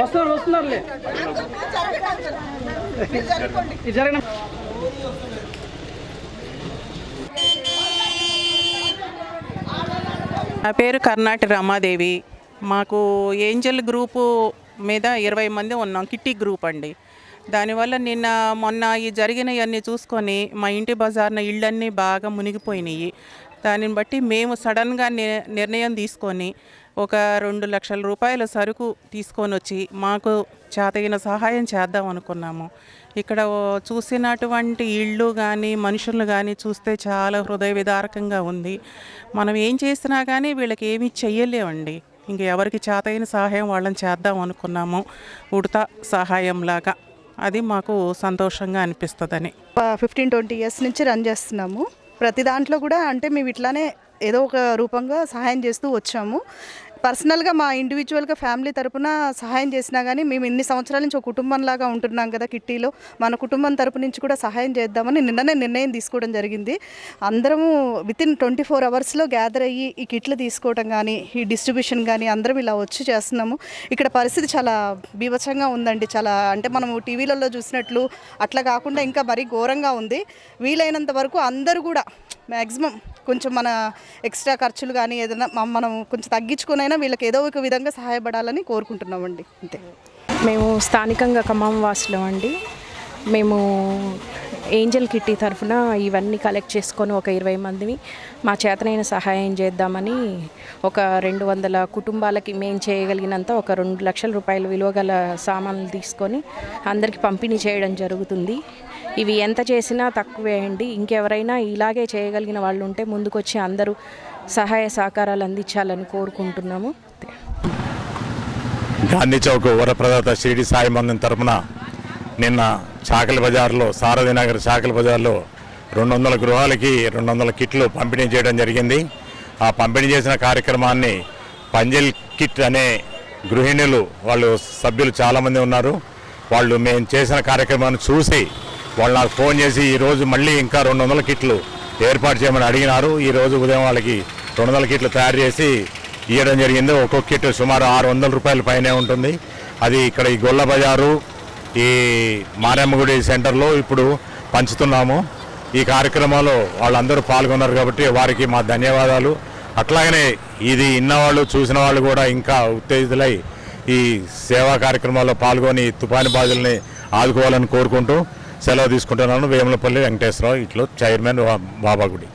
వస్తున్నారు వస్తున్నారులే జరగడం నా పేరు కర్ణాటి రమాదేవి. మాకు ఏంజల్ గ్రూపు మీద ఇరవై మంది ఉన్నాం కిట్టి గ్రూప్ అండి. దానివల్ల నిన్న మొన్న ఈ జరిగినవన్నీ చూసుకొని మా ఇంటి బజార్న ఇళ్ళన్నీ బాగా మునిగిపోయినాయి. దానిని బట్టి మేము సడన్గా ని- నిర్ణయం తీసుకొని ఒక రెండు లక్షల రూపాయల సరుకు తీసుకొని వచ్చి మాకు చేతగిన సహాయం చేద్దాం అనుకున్నాము. ఇక్కడ చూసినటువంటి ఇళ్ళు కానీ మనుషులు కానీ చూస్తే చాలా హృదయ విదారకంగా ఉంది. మనం ఏం చేసినా కానీ వీళ్ళకి ఏమీ చెయ్యలేమండి. ఇంక ఎవరికి చేతైన సహాయం వాళ్ళని చేద్దాం అనుకున్నాము ఉడత సహాయం లాగా అది మాకు సంతోషంగా అనిపిస్తుందని. ఫిఫ్టీన్ ట్వంటీ ఇయర్స్ నుంచి రన్ చేస్తున్నాము. ప్రతి దాంట్లో కూడా అంటే మేము ఇట్లానే ఏదో ఒక రూపంగా సహాయం చేస్తూ వచ్చాము. పర్సనల్గా మా ఇండివిజువల్గా ఫ్యామిలీ తరపున సహాయం చేసినా కానీ మేము ఇన్ని సంవత్సరాల నుంచి ఒక కుటుంబంలాగా ఉంటున్నాం కదా కిట్టీలో. మన కుటుంబం తరపు నుంచి కూడా సహాయం చేద్దామని నిన్ననే నిర్ణయం తీసుకోవడం జరిగింది. అందరము విత్ ఇన్ ట్వంటీ ఫోర్ అవర్స్లో గ్యాదర్ అయ్యి ఈ కిట్లు తీసుకోవడం కానీ ఈ డిస్ట్రిబ్యూషన్ కానీ అందరం ఇలా వచ్చి చేస్తున్నాము. ఇక్కడ పరిస్థితి చాలా బీభత్సంగా ఉందండి. చాలా అంటే మనము టీవీలలో చూసినట్లు అట్లా కాకుండా ఇంకా మరీ ఘోరంగా ఉంది. వీలైనంత వరకు అందరూ కూడా మ్యాక్సిమం కొంచెం మన ఎక్స్ట్రా ఖర్చులు కానీ ఏదైనా మనం కొంచెం తగ్గించుకునైనా వీళ్ళకి ఏదో ఒక విధంగా సహాయపడాలని కోరుకుంటున్నామండి. అంతే. మేము స్థానికంగా ఖమ్మం వాసులం అండి. మేము ఏంజల్ కిట్టి తరఫున ఇవన్నీ కలెక్ట్ చేసుకొని ఒక ఇరవై మందిని మా చేతనైన సహాయం చేద్దామని ఒక రెండు వందల కుటుంబాలకి మేము చేయగలిగినంత ఒక రెండు లక్షల రూపాయల విలువ గల సామాన్లు తీసుకొని అందరికీ పంపిణీ చేయడం జరుగుతుంది. ఇవి ఎంత చేసినా తక్కువే అండి. ఇంకెవరైనా ఇలాగే చేయగలిగిన వాళ్ళు ఉంటే ముందుకొచ్చి అందరూ సహాయ సహకారాలు అందించాలని కోరుకుంటున్నాము. గాంధీ చౌక్ వరప్రదాత షిరిడి సాయి మందిరం తరపున నిన్న చాకలి బజార్లో సారథినగర్ చాకలి బజార్లో రెండు వందల గృహాలకి రెండు వందల కిట్లు పంపిణీ చేయడం జరిగింది. ఆ పంపిణీ చేసిన కార్యక్రమాన్ని పంజల్ కిట్ అనే గృహిణులు వాళ్ళు సభ్యులు చాలామంది ఉన్నారు. వాళ్ళు మేము చేసిన కార్యక్రమాన్ని చూసి వాళ్ళు నాకు ఫోన్ చేసి ఈరోజు మళ్ళీ ఇంకా రెండు వందల కిట్లు ఏర్పాటు చేయమని అడిగినారు. ఈరోజు ఉదయం వాళ్ళకి రెండు వందల కిట్లు తయారు చేసి ఇవ్వడం జరిగింది. ఒక్కొక్క కిట్ సుమారు ఆరు వందల రూపాయల పైనే ఉంటుంది. అది ఇక్కడ ఈ గొల్ల బజారు ఈ మారేమ్మగుడి సెంటర్లో ఇప్పుడు పంచుతున్నాము. ఈ కార్యక్రమంలో వాళ్ళందరూ పాల్గొన్నారు కాబట్టి వారికి మా ధన్యవాదాలు. అట్లాగనే ఇది ఇన్నవాళ్ళు చూసిన వాళ్ళు కూడా ఇంకా ఉత్తేజితులై ఈ సేవా కార్యక్రమాల్లో పాల్గొని తుఫాను బాధల్ని ఆదుకోవాలని కోరుకుంటూ సెలవు తీసుకుంటున్నాను. వేములపల్లి వెంకటేశ్వరరావు ఇట్లో చైర్మన్ బాబాగుడి